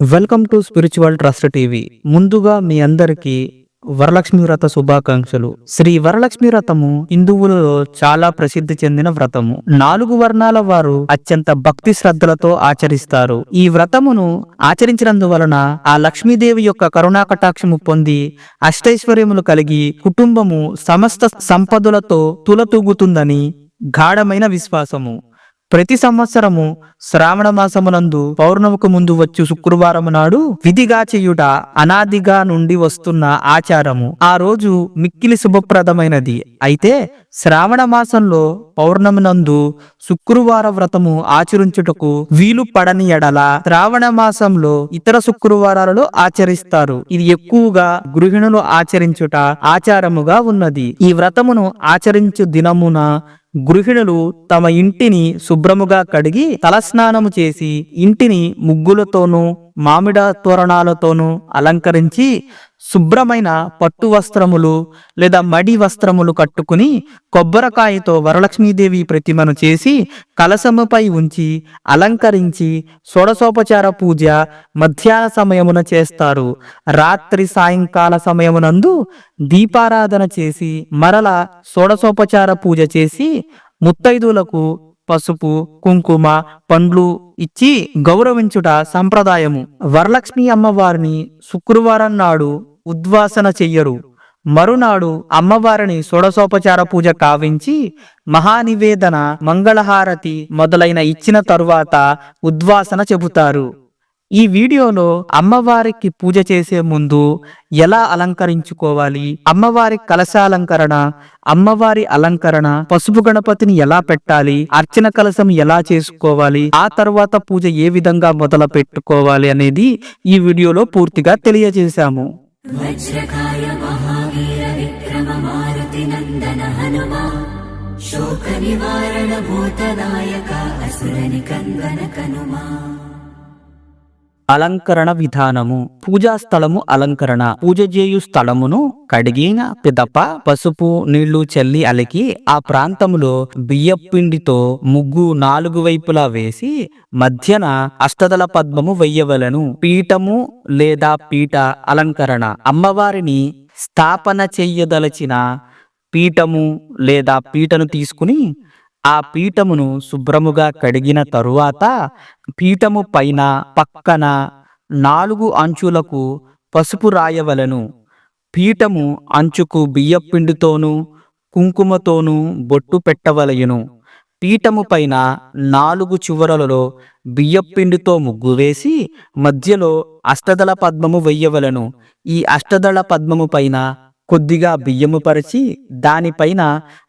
Welcome to spiritual trust TV. ముందుగా మీ అందరికీ వరలక్ష్మి వ్రత శుభాకాంక్షలు. శ్రీ వరలక్ష్మి వ్రతము హిందువులలో చాలా ప్రసిద్ధి చెందిన వ్రతము. నాలుగు వర్ణాల వారు అత్యంత భక్తి శ్రద్ధలతో ఆచరిస్తారు. ఈ వ్రతమును ఆచరించినందువలన ఆ లక్ష్మీదేవి యొక్క కరుణా కటాక్షము పొంది అష్టైశ్వర్యములు కలిగి కుటుంబము సమస్త సంపదలతో తులతూగుతుందని గాఢమైన విశ్వాసము. ప్రతి సంవత్సరము శ్రావణ మాసమునందు పౌర్ణమికి ముందు వచ్చు శుక్రవారం నాడు విధిగా చేయుట అనాదిగా నుండి వస్తున్న ఆచారము. ఆ రోజు మిక్కిలి శుభప్రదమైనది. అయితే శ్రావణ మాసంలో పౌర్ణమి నందు శుక్రవార వ్రతము ఆచరించుటకు వీలు పడని ఎడల శ్రావణ మాసంలో ఇతర శుక్రవారాలలో ఆచరిస్తారు. ఇది ఎక్కువగా గృహిణులు ఆచరించుట ఆచారముగా ఉన్నది. ఈ వ్రతమును ఆచరించు దినమున గృహిణులు తమ ఇంటిని శుభ్రముగా కడిగి తలస్నానము చేసి ఇంటిని ముగ్గులతోనూ మామిడ తోరణాలతోనూ అలంకరించి శుభ్రమైన పట్టు వస్త్రములు లేదా మడి వస్త్రములు కట్టుకుని కొబ్బరికాయతో వరలక్ష్మీదేవి ప్రతిమను చేసి కలశముపై ఉంచి అలంకరించి షోడశోపచార పూజ మధ్యాహ్న సమయమున చేస్తారు. రాత్రి సాయంకాల సమయమునందు దీపారాధన చేసి మరల షోడశోపచార పూజ చేసి ముత్తైదులకు పసుపు కుంకుమ పండ్లు ఇచ్చి గౌరవించుట సంప్రదాయము. వరలక్ష్మి అమ్మవారిని శుక్రవారం నాడు ఉద్వాసన చెయ్యరు. మరునాడు అమ్మవారిని షోడశోపచార పూజ కావించి మహానివేదన మంగళహారతి మొదలైన ఇచ్చిన తరువాత ఉద్వాసన చెబుతారు. ఈ వీడియోలో అమ్మవారికి పూజ చేసే ముందు ఎలా అలంకరించుకోవాలి? అమ్మవారి కలశాలంకరణ అమ్మవారి అలంకరణ పసుపు గణపతిని ఎలా పెట్టాలి? అర్చన కలశం ఎలా చేసుకోవాలి? ఆ తర్వాత పూజ ఏ విధంగా మొదలు పెట్టుకోవాలి అనేది ఈ వీడియోలో పూర్తిగా తెలియజేశాము. శోక నివారణ భూతనాయక అసురని కందన కనుమా. అలంకరణ విధానము. పూజా స్థలము అలంకరణ. పూజ చేయు స్థలమును కడిగిన పిదప పసుపు నీళ్ళు చల్లి అలికి ఆ ప్రాంతములో బియ్యపిండితో ముగ్గు నాలుగు వైపులా వేసి మధ్యన అష్టదల పద్మము వెయ్యవలను. పీఠము లేదా పీఠ అలంకరణ. అమ్మవారిని స్థాపన చెయ్యదలచిన పీఠము లేదా పీటను తీసుకుని ఆ పీఠమును శుభ్రముగా కడిగిన తరువాత పీఠము పైన పక్కన నాలుగు అంచులకు పసుపు రాయవలను. పీఠము అంచుకు బియ్యపిండితోనూ కుంకుమతోనూ బొట్టు పెట్టవలయును. పీఠము పైన నాలుగు చివరలలో బియ్యపిండితో ముగ్గు వేసి మధ్యలో అష్టదళ పద్మము వెయ్యవలను ఈ అష్టదళ పద్మము పైన కొద్దిగా బియ్యము పరిచి దానిపైన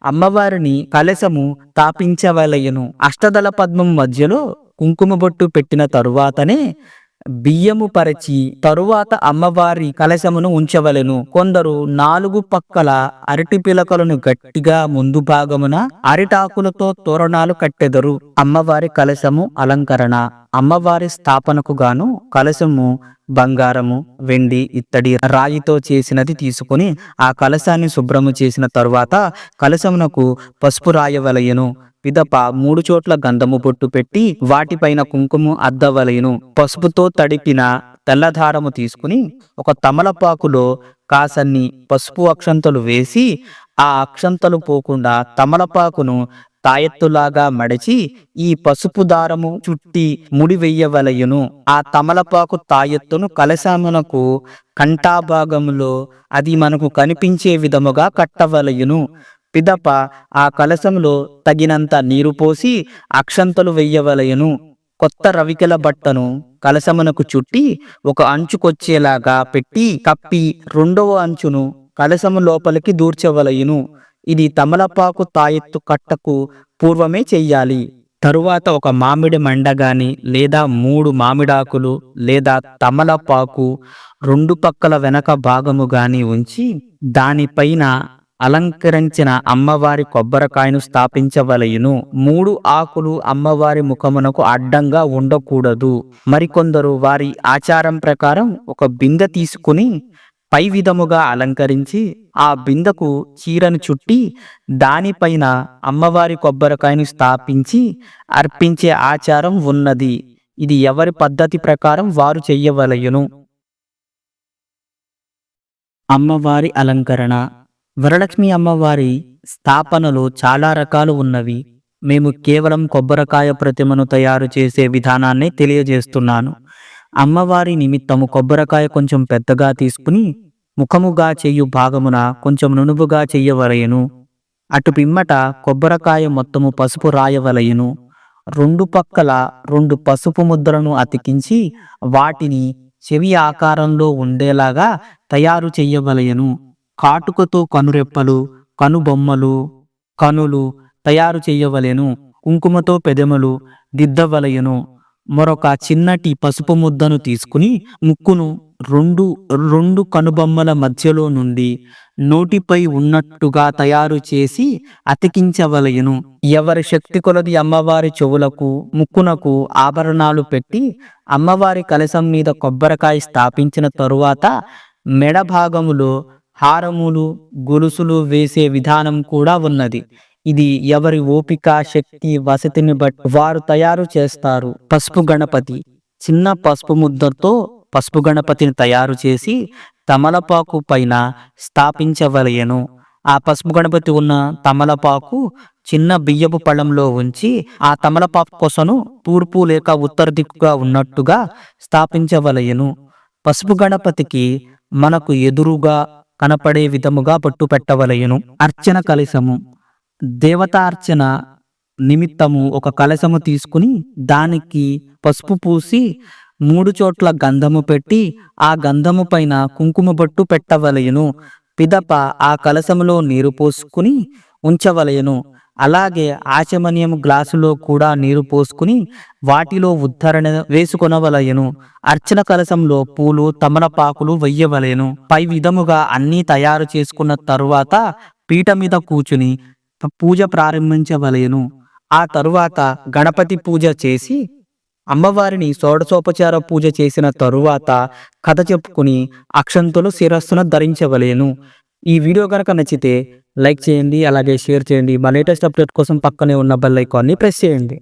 అమ్మవారిని కలశము తాపించవలయను అష్టదళ పద్మం మధ్యలో కుంకుమ బొట్టు పెట్టిన తరువాతనే బియ్యము పరిచి తరువాత అమ్మవారి కలశమును ఉంచవలెను. కొందరు నాలుగు పక్కల అరటి పిలకలను గట్టిగా ముందు భాగమున అరిటాకులతో తోరణాలు కట్టెదరు. అమ్మవారి కలశము అలంకరణ. అమ్మవారి స్థాపనకు గాను కలశము బంగారము వెండి ఇత్తడి రాయితో చేసినది తీసుకుని ఆ కలశాన్ని శుభ్రము చేసిన తరువాత కలశమునకు పసుపు రాయవలయను పిదప మూడు చోట్ల గంధము బొట్టు పెట్టి వాటిపైన కుంకుమ అద్దవలయను పసుపుతో తడిపిన తెల్లధారము తీసుకుని ఒక తమలపాకులో కాసన్ని పసుపు అక్షంతలు వేసి ఆ అక్షంతలు పోకుండా తమలపాకును తాయెత్తులాగా మడిచి ఈ పసుపు దారము చుట్టి ముడి వెయ్యవలయును. ఆ తమలపాకు తాయెత్తును కలశామునకు కంఠాభాగములో అది మనకు కనిపించే విధముగా కట్టవలయును. పిదప ఆ కలశంలో తగినంత నీరు పోసి అక్షంతలు వెయ్యవలయును. కొత్త రవికెల బట్టను కలశమునకు చుట్టి ఒక అంచుకొచ్చేలాగా పెట్టి కప్పి రెండవ అంచును కలశము లోపలికి దూర్చవలయును. ఇది తమలపాకు తాయెత్తు కట్టకు పూర్వమే చెయ్యాలి. తరువాత ఒక మామిడి మండగాని లేదా మూడు మామిడాకులు లేదా తమలపాకు రెండు పక్కల వెనక భాగము గాని ఉంచి దానిపైన అలంకరించిన అమ్మవారి కొబ్బరికాయను స్థాపించవలయును. మూడు ఆకులు అమ్మవారి ముఖమునకు అడ్డంగా ఉండకూడదు. మరికొందరు వారి ఆచారం ప్రకారం ఒక బిందె తీసుకుని పై విధముగా అలంకరించి ఆ బిందకు చీరను చుట్టి దానిపైన అమ్మవారి కొబ్బరికాయను స్థాపించి అర్పించే ఆచారం ఉన్నది. ఇది ఎవరి పద్ధతి ప్రకారం వారు చెయ్యవలయును అమ్మవారి అలంకరణ. వరలక్ష్మి అమ్మవారి స్థాపనలో చాలా రకాలు ఉన్నవి. మేము కేవలం కొబ్బరికాయ ప్రతిమను తయారు చేసే విధానాన్ని తెలియజేస్తున్నాను. అమ్మవారి నిమిత్తము కొబ్బరికాయ కొంచెం పెద్దగా తీసుకుని ముఖముగా చెయ్యు భాగమున కొంచెం నునుపుగా చెయ్యవలయను అటు పిమ్మట కొబ్బరికాయ మొత్తము పసుపు రాయవలయను రెండు పక్కల రెండు పసుపు ముద్రలను అతికించి వాటిని చెవి ఆకారంలో ఉండేలాగా తయారు చెయ్యవలయను కాటుకతో కనురెప్పలు కనుబొమ్మలు కనులు తయారు చెయ్యవలెను. కుంకుమతో పెదెమలు దిద్దవలయను మరొక చిన్నటి పసుపు ముద్దను తీసుకుని ముక్కును రెండు రెండు కనుబొమ్మల మధ్యలో నుండి నోటిపై ఉన్నట్టుగా తయారు చేసి అతికించవలయను ఎవరి శక్తి కొలది అమ్మవారి చెవులకు ముక్కునకు ఆభరణాలు పెట్టి అమ్మవారి కలశం మీద కొబ్బరికాయ స్థాపించిన తరువాత మెడ భాగములో హారములు గొలుసులు వేసే విధానం కూడా ఉన్నది. ఇది ఎవరి ఓపిక శక్తి వసతిని బట్టి వారు తయారు చేస్తారు. పసుపు గణపతి. చిన్న పసుపు ముద్దతో పసుపు గణపతిని తయారు చేసి తమలపాకు పైన స్థాపించవలయను ఆ పసుపు గణపతి ఉన్న తమలపాకు చిన్న బియ్యపు పళ్ళంలో ఉంచి ఆ తమలపాకు కొసను తూర్పు లేక ఉత్తర దిక్కుగా ఉన్నట్టుగా స్థాపించవలయను పసుపు గణపతికి మనకు ఎదురుగా కనపడే విధముగా పట్టు పెట్టవలయను అర్చన కలశము. దేవతార్చన నిమిత్తము ఒక కలశము తీసుకుని దానికి పసుపు పూసి మూడు చోట్ల గంధము పెట్టి ఆ గంధము పైన కుంకుమ బొట్టు పెట్టవలయను పిదప ఆ కలశములో నీరు పోసుకుని ఉంచవలయను అలాగే ఆచమనీయం గ్లాసులో కూడా నీరు పోసుకుని వాటిలో ఉద్ధరణ వేసుకొనవలయను అర్చన కలశంలో పూలు తమలపాకులు వెయ్యవలయను పై విధముగా అన్నీ తయారు చేసుకున్న తరువాత పీట మీద కూర్చుని పూజ ప్రారంభించవలెను. ఆ తరువాత గణపతి పూజ చేసి అమ్మవారిని షోడశోపచార పూజ చేసిన తరువాత కథ చెప్పుకుని అక్షంతులు శిరస్సును ధరించవలేను. ఈ వీడియో కనుక నచ్చితే లైక్ చేయండి అలాగే షేర్ చేయండి. మా లేటెస్ట్ అప్డేట్ కోసం పక్కనే ఉన్న బెల్ ఐకాన్ని ప్రెస్ చేయండి.